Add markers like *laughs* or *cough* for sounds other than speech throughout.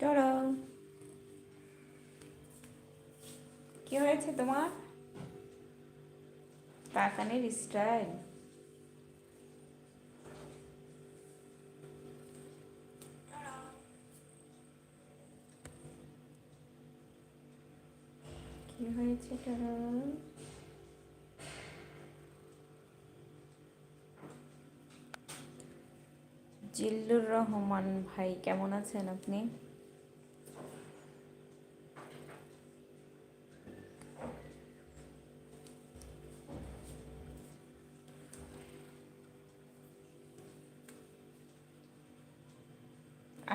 Toro কি হয়েছে তোমার? তাকানের স্টাইল। কি হয়েছে? টরো জিল্লুর রহমান ভাই, কেমন আছেন আপনি?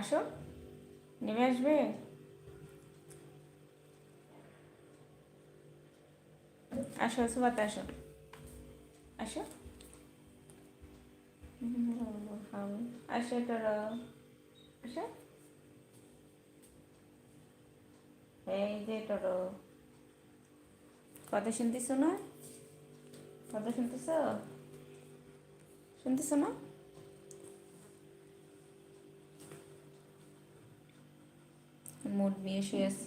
আসো, নেমে আসবে? আসো, সুবাতে আসো। আসো। আসো, তোরা, আসো। এই যে তোর, কথা শুনতেছ না? কথা শুনতেছ? শুনতেছ না? মুড নিয়ে শুয়ে আছে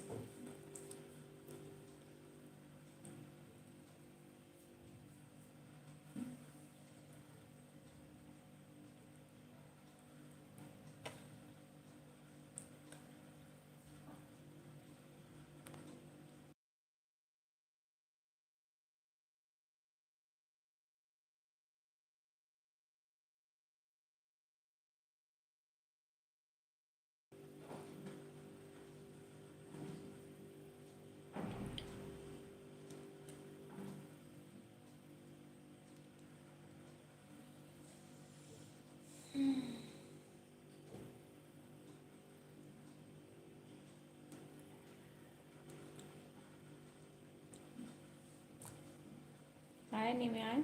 আয় নেমে আয়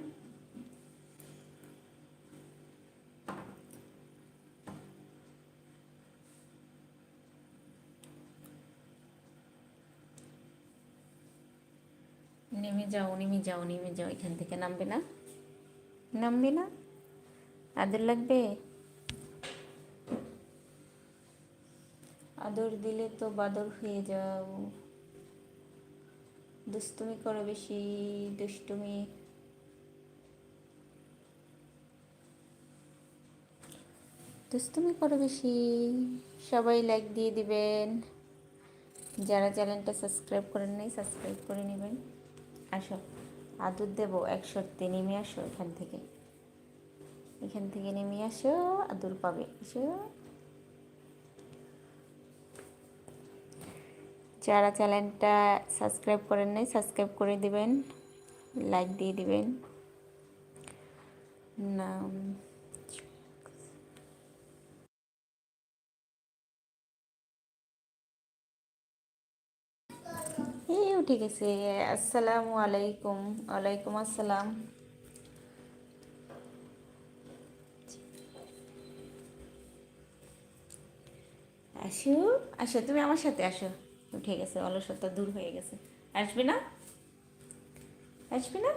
নেমে যাও নেমে যাও নেমে যাও, এখান থেকে নামবে না? নামবে না? আদর লাগবে? আদর দিলে তো বাদর হয়ে যাও। দুষ্টুমি করো বেশি, দুষ্টুমি। দুষ্টুমি করো বেশি। সবাই লাইক দিয়ে দিবেন। যারা চ্যানেলটা সাবস্ক্রাইব করেন নাই সাবস্ক্রাইব করে নেবেন। আসো, আদর দেবো এক সত্যি নেমে আসো এখান থেকে। এখান থেকে নেমে আসো, আদর পাবে। আসো। যারা চ্যানেলটা সাবস্ক্রাইব করেন নাই সাবস্ক্রাইব করে দিবেন। লাইক দিয়ে দিবেন। নাম এই উঠে গেছে আসসালামু আলাইকুম, ওয়ালাইকুম আসসালাম। আসো আসো, তুমি আমার সাথে আসো। উঠে গেছে অলসতা দূর হয়ে গেছে। আসবে না? আসবে না?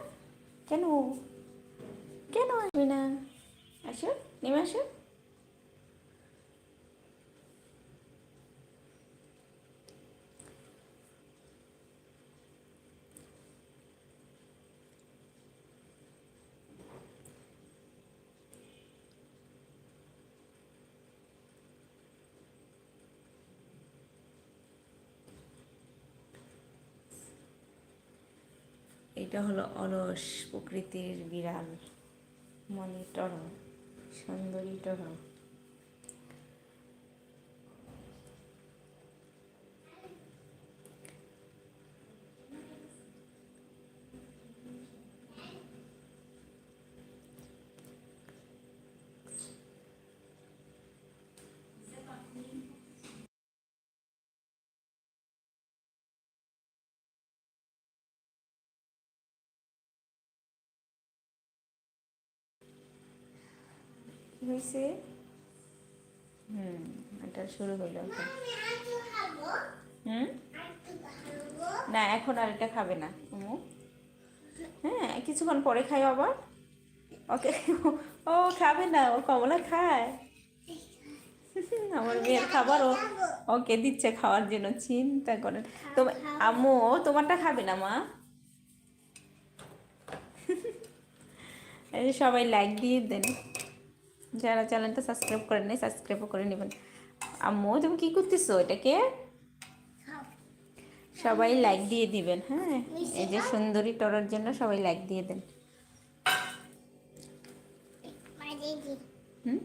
কেন? কেন আসবে না? আসো, নেমে আসো। এটা হলো অলস প্রকৃতির বিড়াল। মনে টর সুন্দরী টর কি হয়েছে? হুম এটা শুরু হলো। হুম? না এখন আর এটা খাবে না উমু। হ্যাঁ কিছুক্ষণ পরে খাই আবার। ওকে ও খাবে না ও কমলা খায়। আমার মেয়ের খাবার ও ওকে দিচ্ছে খাওয়ার জন্য চিন্তা করেন। তো আম্মু ও তোমারটা খাবে না মা? সবাই লাইক দিয়ে দেন। যারা চ্যানেলটা সাবস্ক্রাইব করেন নাই সাবস্ক্রাইবও করে নেবেন। আম্মু তুমি কি করতেছো এটাকে? সবাই লাইক দিয়ে দিবেন হ্যাঁ? এই যে সুন্দরী টরার জন্য সবাই লাইক দিয়ে দেন। হুম?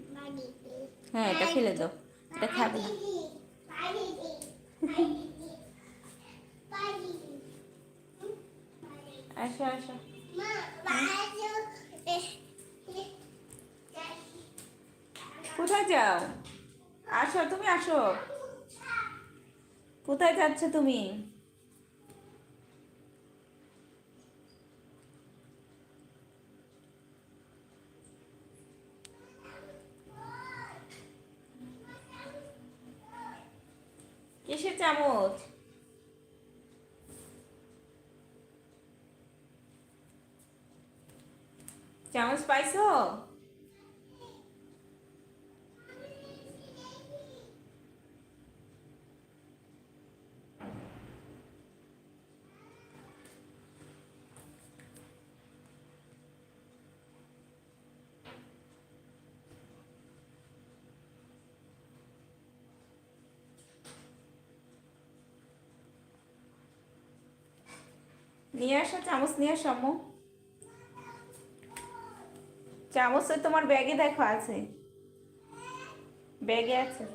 হ্যাঁ এটা ফেলে দাও। এটা খাবে না। আসো আসো। কোথায় যাও? আসো তুমি আসো। কোথায় যাচ্ছ তুমি? কিসের চামচ? চামচ পাইছো? নিয়ে আসো, চামচ নিয়ে আসো আম্মু। চামচ তোমার ব্যাগে দেখো, আছে। ব্যাগে আছে।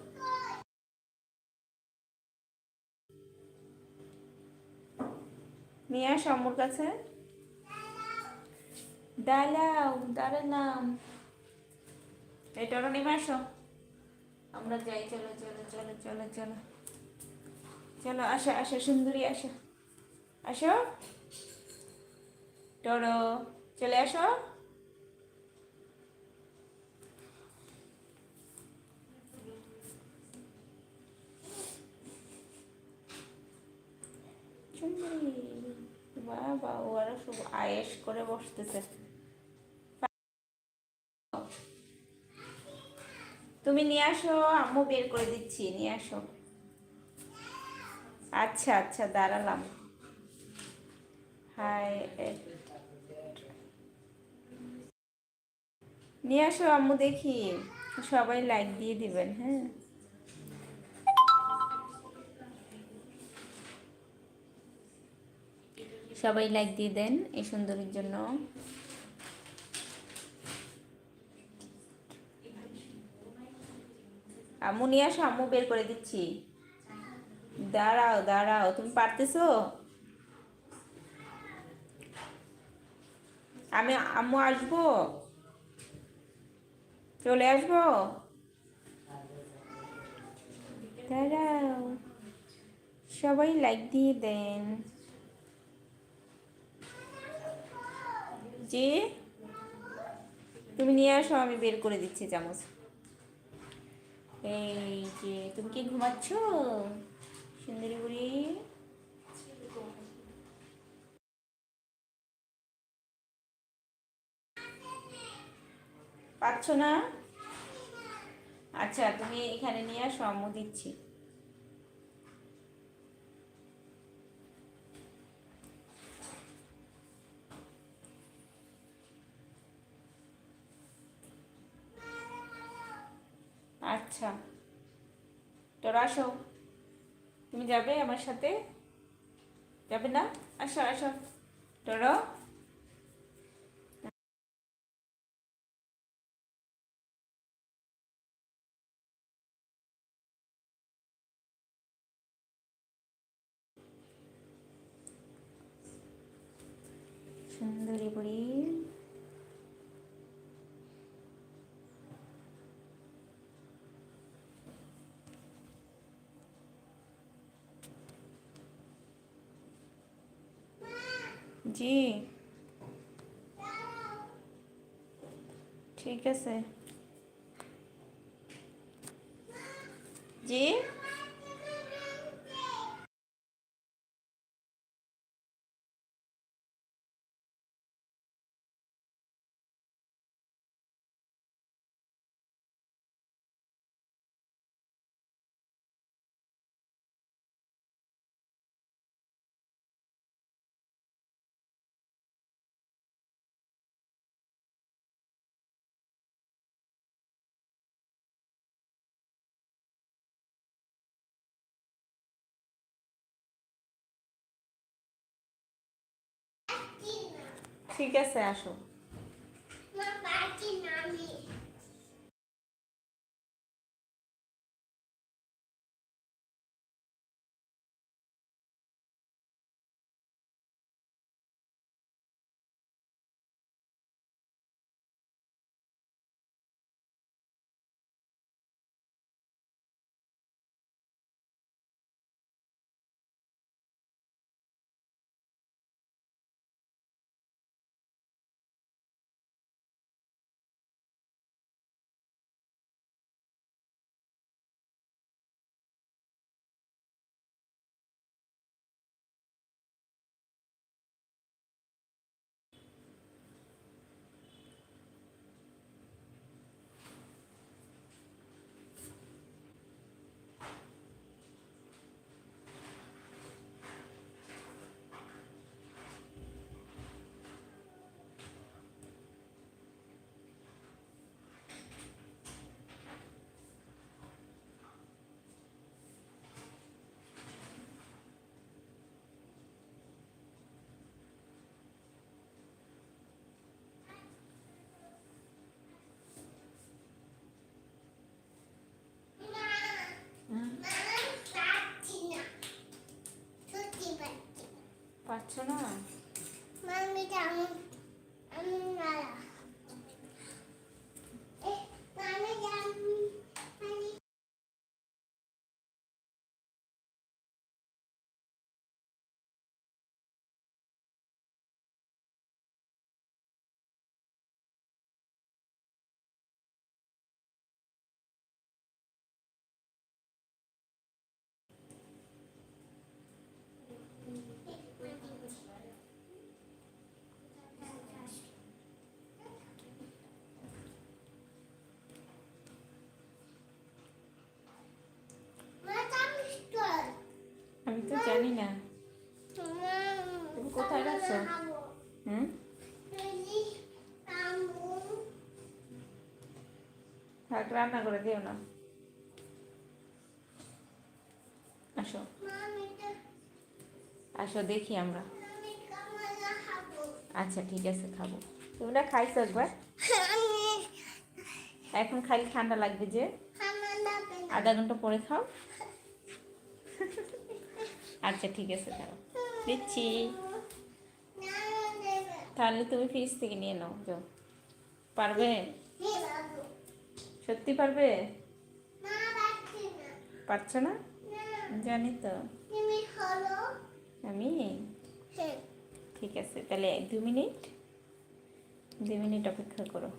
নিয়ে আসো আম্মুর কাছে। দাঁড়াও, দাঁড়ালাম। এটা নেমে আসো। আমরা যাই, চলো চলো চলো চলো চলো। চলো, আসো আসো, সুন্দরী, আসো। আসো। টরো, চলে আসো। বাবা, ওরা সব আয়েস করে বসতেছে। তুমি নিয়ে আসো, আম্মু বের করে দিচ্ছি, নিয়ে আসো। আচ্ছা আচ্ছা দাঁড়ালাম। নিয়ে আসো আম্মু দেখি। সবাই লাইক দিয়ে দিবেন হ্যাঁ? সবাই লাইক দিয়ে দেন এই সুন্দরীর জন্য। আম্মু নিয়ে আসো, আম্মু বের করে দিচ্ছি। দাঁড়াও দাঁড়াও, তুমি পারতেছো? আমি আম্মু আসব? চলে আসব? দাঁড়াও। সবাই লাইক দিয়ে দেন। যে তুমি নিয়ে আসো, আমি বের করে দিচ্ছি চামচ। এই যে, তুমি কি ঘুমাচ্ছ? সুন্দরী বুড়ি। পাচ্ছ না? আচ্ছা তুমি এখানে নিয়ে আসো, আম্মু দিচ্ছি। আচ্ছা তোর আসো। তুমি যাবে আমার সাথে? যাবে না? আসো আসো। তোরা জি। ঠিক আছে। জি। ঠিক আছে আসো মা পাচ্ছি না আমি মা হুম, মা পাচ্ছি না সত্যি পাচ্ছি না পারছ না? আমি জানি না তুমি কোথায় রাখছো? হুম? থাক রান্না করে দিও না আসো। আসো দেখি আমরা। আচ্ছা ঠিক আছে খাব। তোমরা খাইছো একবার? *laughs* এখন খালি ঠান্ডা লাগবে যে? আধা ঘণ্টা পরে খাও। আচ্ছা ঠিক আছে দাঁড়াও। দিচ্ছি। তাহলে তুমি ফ্রিজ থেকে নিয়ে নাও যাও। পারবে? সত্যি পারবে? পারছ না? না জানি তো। আমি? ঠিক আছে তাহলে দু মিনিট। দু মিনিট অপেক্ষা করো।